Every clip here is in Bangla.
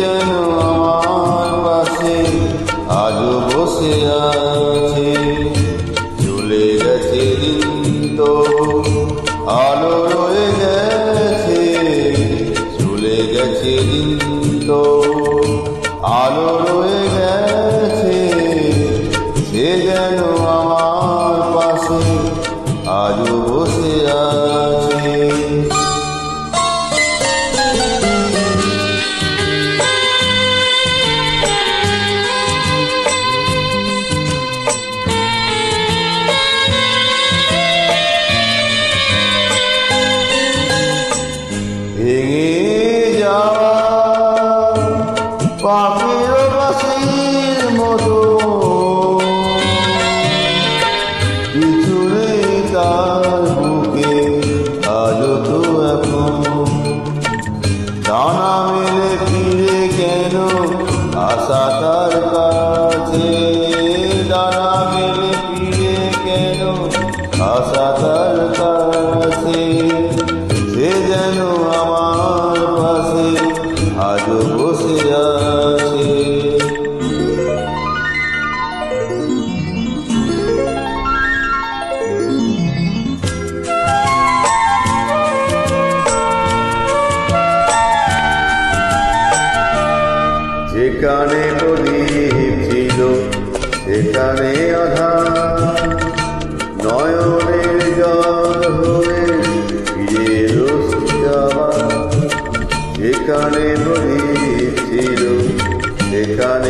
যেন আমার পাশে আজও বসে গেছে আলো রয়ে গেছে। গেছে আলো রয়ে গেছে। সে আমার পাশে বসে আছে। মেলে ফিরে কেন? আশা তার কাছে ডানা মেলে ফিরে কেন? আশা তার যেখানে প্রদীপ ছিল সেখানে আধার। নয়নের জল হয়ে ফিরে যেখানে প্রদীপ ছিল সেখানে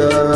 Yeah.